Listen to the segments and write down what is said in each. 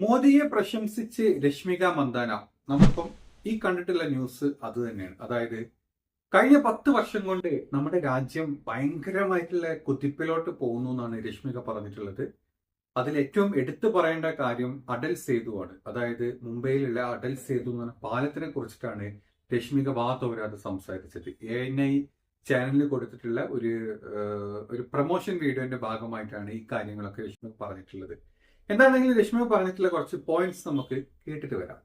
മോദിയെ പ്രശംസിച്ച് രശ്മിക മന്ദാന. നമുക്കും ഈ കണ്ടിട്ടുള്ള ന്യൂസ് അത് തന്നെയാണ്. അതായത് കഴിഞ്ഞ പത്ത് വർഷം കൊണ്ട് നമ്മുടെ രാജ്യം ഭയങ്കരമായിട്ടുള്ള കുതിപ്പിലോട്ട് പോകുന്നു എന്നാണ് രശ്മിക പറഞ്ഞിട്ടുള്ളത്. അതിൽ ഏറ്റവും എടുത്തു പറയേണ്ട കാര്യം അടൽ സേതുവാണ് അതായത് മുംബൈയിലുള്ള അടൽ സേതു എന്ന പാലത്തിനെ കുറിച്ചിട്ടാണ് രശ്മിക വാതോരാതെ സംസാരിച്ചത്. എ എൻ ഐ ചാനലിൽ കൊടുത്തിട്ടുള്ള ഒരു ഒരു പ്രൊമോഷൻ വീഡിയോന്റെ ഭാഗമായിട്ടാണ് ഈ കാര്യങ്ങളൊക്കെ രശ്മിക പറഞ്ഞിട്ടുള്ളത്. എന്താണെങ്കിലും രശ്മിക പറഞ്ഞിട്ടുള്ള കുറച്ച് പോയിന്റ്സ് നമുക്ക് കേട്ടിട്ട് വരാം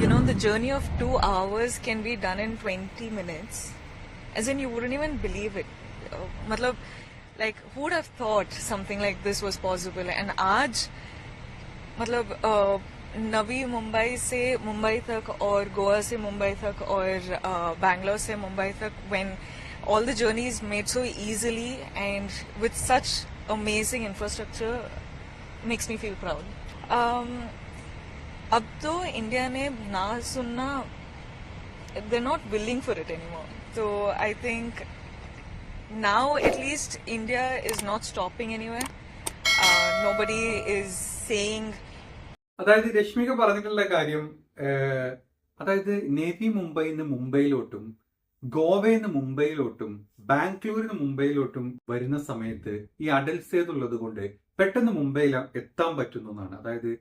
You know, the journey of two hours can be done in 20 minutes. As in, you wouldn't even believe it. Uh, matlab, like, who would have thought something like this was possible? And aaj, मतलब uh, Navi Mumbai से मुंबई तक और गोवा से मुंबई तक और बैंगलोर से मुंबई तक when all the journeys made so easily and with such amazing infrastructure makes me feel proud. Um, अब तो इंडिया ने ना सुनना they're not willing for it anymore. So I think now at least India is not stopping anywhere. Uh, nobody is saying അതായത് രശ്മിക പറഞ്ഞിട്ടുള്ള കാര്യം ഏഹ്, അതായത് navy മുംബൈയിൽ നിന്ന് മുംബൈയിലോട്ടും ഗോവയിൽ നിന്ന് മുംബൈയിലോട്ടും ബാംഗ്ലൂരിൽ നിന്ന് മുംബൈയിലോട്ടും വരുന്ന സമയത്ത് ഈ അഡൽസ് സേതുള്ളത് കൊണ്ട് പെട്ടെന്ന് മുംബൈയിൽ എത്താൻ പറ്റുന്നു എന്നാണ്. അതായത്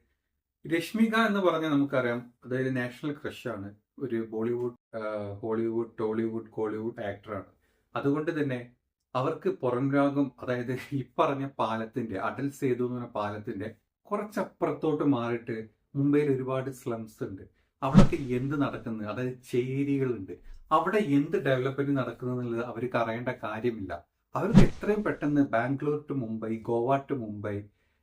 രശ്മിക എന്ന് പറഞ്ഞാൽ നമുക്കറിയാം അതായത് നാഷണൽ ക്രഷാണ്. ഒരു ബോളിവുഡ് ഹോളിവുഡ് ടോളിവുഡ് കോളിവുഡ് ആക്ടറാണ്. അതുകൊണ്ട് തന്നെ അവർക്ക് പുറം രാഗം അതായത് ഈ പറഞ്ഞ പാലത്തിന്റെ അടൽ സേതു എന്ന് പറഞ്ഞ പാലത്തിന്റെ കുറച്ചപ്പുറത്തോട്ട് മാറിയിട്ട് മുംബൈയിൽ ഒരുപാട് സ്ലംസ് ഉണ്ട്. അവിടൊക്കെ എന്ത് നടക്കുന്നത് അതായത് ചേരികളുണ്ട്. അവിടെ എന്ത് ഡെവലപ്മെന്റ് നടക്കുന്നു എന്നുള്ളത് അവർക്ക് അറിയേണ്ട കാര്യമില്ല. അവർക്ക് എത്രയും പെട്ടെന്ന് Bangalore to Mumbai Goa to Mumbai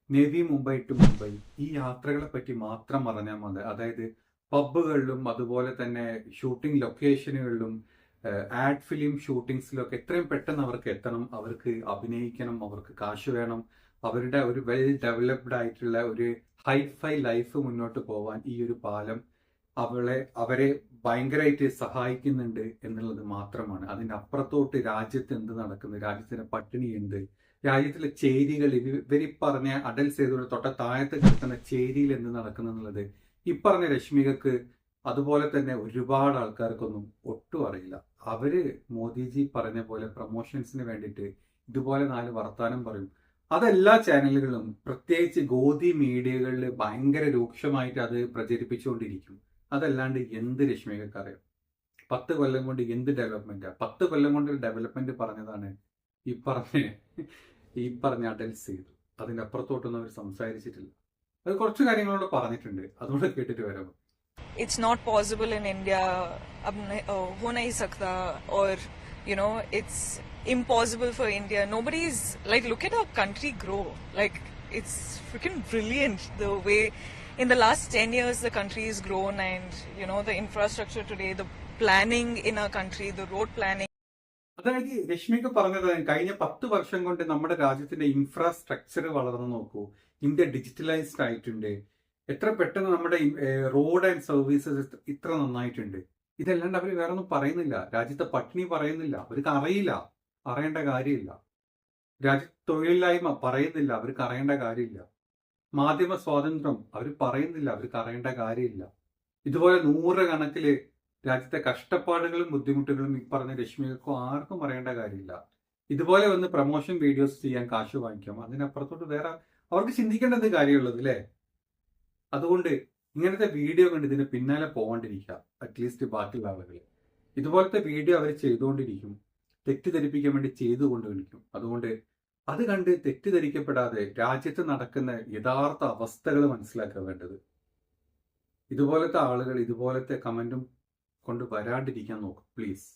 Navi Mumbai to Mumbai ഈ യാത്രകളെ പറ്റി മാത്രം അറിഞ്ഞാൽ മതി. അതായത് പബ്ബുകളിലും അതുപോലെ തന്നെ ഷൂട്ടിംഗ് ലൊക്കേഷനുകളിലും ആഡ് ഫിലിം ഷൂട്ടിങ്സിലൊക്കെ എത്രയും പെട്ടെന്ന് അവർക്ക് എത്തണം. അവർക്ക് അഭിനയിക്കണം. അവർക്ക് കാശ് വേണം. അവരുടെ ഒരു വെൽ ഡെവലപ്ഡ് ആയിട്ടുള്ള ഒരു ഹൈഫൈ ലൈഫ് മുന്നോട്ട് പോവാൻ ഈ ഒരു പാലം അവളെ അവരെ ഭയങ്കരമായിട്ട് സഹായിക്കുന്നുണ്ട് എന്നുള്ളത് മാത്രമാണ്. അതിനപ്പുറത്തോട്ട് രാജ്യത്ത് എന്ത് നടക്കുന്നു? രാജ്യത്തിന്റെ പട്ടിണി എന്ത്? രാജ്യത്തിലെ ചേരികൾ ഇവ ഇവർ ഈ പറഞ്ഞ അടൽ സേതുവിന്റെ തൊട്ട താഴത്ത് കിടക്കുന്ന ചേരിയിൽ എന്ത് നടക്കുന്നു എന്നുള്ളത് ഈ പറഞ്ഞ രശ്മികക്ക് അതുപോലെ തന്നെ ഒരുപാട് ആൾക്കാർക്കൊന്നും ഒട്ടും അറിയില്ല. അവർ മോദിജി പറഞ്ഞ പോലെ പ്രൊമോഷൻസിന് വേണ്ടിയിട്ട് ഇതുപോലെ നാല് വർത്താനം പറയും. അതെല്ലാ ചാനലുകളും പ്രത്യേകിച്ച് ഗോതി മീഡിയകളിൽ ഭയങ്കര രൂക്ഷമായിട്ട് അത് പ്രചരിപ്പിച്ചുകൊണ്ടിരിക്കും. അതല്ലാണ്ട് എന്ത് രശ്മികൾക്ക് അറിയാം പത്ത് കൊല്ലം കൊണ്ട് എന്ത് ഡെവലപ്മെന്റ് പത്ത് കൊല്ലം കൊണ്ട് ഡെവലപ്മെന്റ് പറഞ്ഞതാണ് ഈ പറഞ്ഞ ഈ പറഞ്ഞ അടൽ ചെയ്തു അതിന്റെ അപ്പുറത്തോട്ടൊന്നും അവർ സംസാരിച്ചിട്ടില്ല. അത് കുറച്ച് കാര്യങ്ങളോട് പറഞ്ഞിട്ടുണ്ട്. അതുകൊണ്ട് കേട്ടിട്ട് വരാം. It's not possible in India, ab ho nahi sakta, or you know, it's impossible for India. Nobody's like, look at our country grow. Like, it's freaking brilliant the way in the last 10 years the country has grown and you know the infrastructure today, the planning in our country, the road planning. അതായത് രശ്മിക പറഞ്ഞത് കഴിഞ്ഞ പത്ത് വർഷം കൊണ്ട് നമ്മുടെ രാജ്യത്തിന്റെ infrastructure വളർന്നു നോക്കൂ. ഇന്ത്യ ഡിജിറ്റലൈസ്ഡ് ആയിട്ടുണ്ട്. എത്ര പെട്ടെന്ന് നമ്മുടെ റോഡ് ആൻഡ് സർവീസസ് ഇത്ര നന്നായിട്ടുണ്ട്. ഇതല്ലാണ്ട് അവർ വേറെ ഒന്നും പറയുന്നില്ല. രാജ്യത്തെ പട്ടിണി പറയുന്നില്ല. അവർക്ക് അറിയില്ല. അറിയേണ്ട കാര്യമില്ല. രാജ്യത്ത് തൊഴിലില്ലായ്മ പറയുന്നില്ല. അവർക്ക് അറിയേണ്ട കാര്യമില്ല. മാധ്യമ സ്വാതന്ത്ര്യം അവർ പറയുന്നില്ല അവർക്ക് അറിയേണ്ട കാര്യമില്ല. ഇതുപോലെ നൂറുകണക്കിൽ രാജ്യത്തെ കഷ്ടപ്പാടുകളും ബുദ്ധിമുട്ടുകളും ഈ പറഞ്ഞ രശ്മികൾക്കും ആർക്കും അറിയേണ്ട കാര്യമില്ല. ഇതുപോലെ വന്ന് പ്രൊമോഷൻ വീഡിയോസ് ചെയ്യാൻ കാശ് വാങ്ങിക്കാം. അതിനപ്പുറത്തോട്ട് വേറെ അവർക്ക് ചിന്തിക്കേണ്ടത് കാര്യമുള്ളത് അല്ലേ? അതുകൊണ്ട് ഇങ്ങനത്തെ വീഡിയോ കണ്ട് ഇതിന് പിന്നാലെ പോകാണ്ടിരിക്കുക അറ്റ്ലീസ്റ്റ് ബാക്കിയുള്ള ആളുകൾ ഇതുപോലത്തെ വീഡിയോ അവർ ചെയ്തുകൊണ്ടിരിക്കും. തെറ്റിദ്ധരിപ്പിക്കാൻ വേണ്ടി ചെയ്തുകൊണ്ടിരിക്കും അതുകൊണ്ട് അത് കണ്ട് തെറ്റിദ്ധരിക്കപ്പെടാതെ രാജ്യത്ത് നടക്കുന്ന യഥാർത്ഥ അവസ്ഥകൾ മനസ്സിലാക്കുക വേണ്ടത്. ഇതുപോലത്തെ ആളുകൾ ഇതുപോലത്തെ കമന്റും കൊണ്ട് വരാണ്ടിരിക്കാൻ നോക്കും പ്ലീസ്.